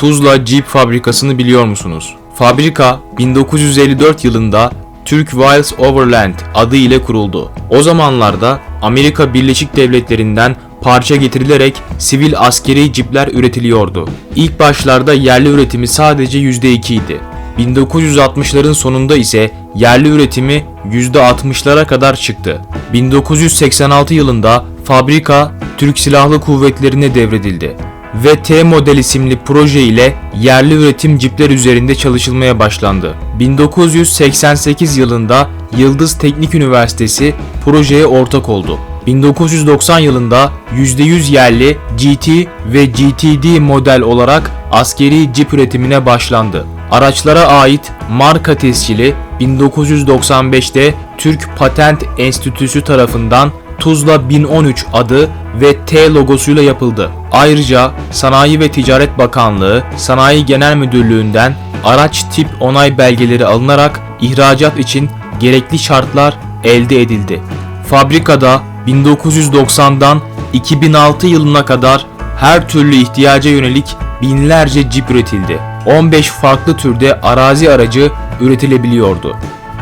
Tuzla Jeep fabrikasını biliyor musunuz? Fabrika 1954 yılında Türk Wiles Overland adı ile kuruldu. O zamanlarda Amerika Birleşik Devletleri'nden parça getirilerek sivil askeri cipler üretiliyordu. İlk başlarda yerli üretimi sadece %2 idi. 1960'ların sonunda ise yerli üretimi %60'lara kadar çıktı. 1986 yılında fabrika Türk Silahlı Kuvvetleri'ne devredildi ve T model isimli proje ile yerli üretim cipler üzerinde çalışılmaya başlandı. 1988 yılında Yıldız Teknik Üniversitesi projeye ortak oldu. 1990 yılında %100 yerli GT ve GTD model olarak askeri cip üretimine başlandı. Araçlara ait marka tescili 1995'te Türk Patent Enstitüsü tarafından Tuzla 1013 adı ve T logosuyla yapıldı. Ayrıca Sanayi ve Ticaret Bakanlığı Sanayi Genel Müdürlüğü'nden araç tip onay belgeleri alınarak ihracat için gerekli şartlar elde edildi. Fabrikada 1990'dan 2006 yılına kadar her türlü ihtiyaca yönelik binlerce cip üretildi. 15 farklı türde arazi aracı üretilebiliyordu.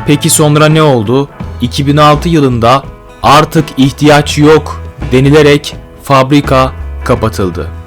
Peki sonra ne oldu? 2006 yılında artık ihtiyaç yok denilerek fabrika kapatıldı.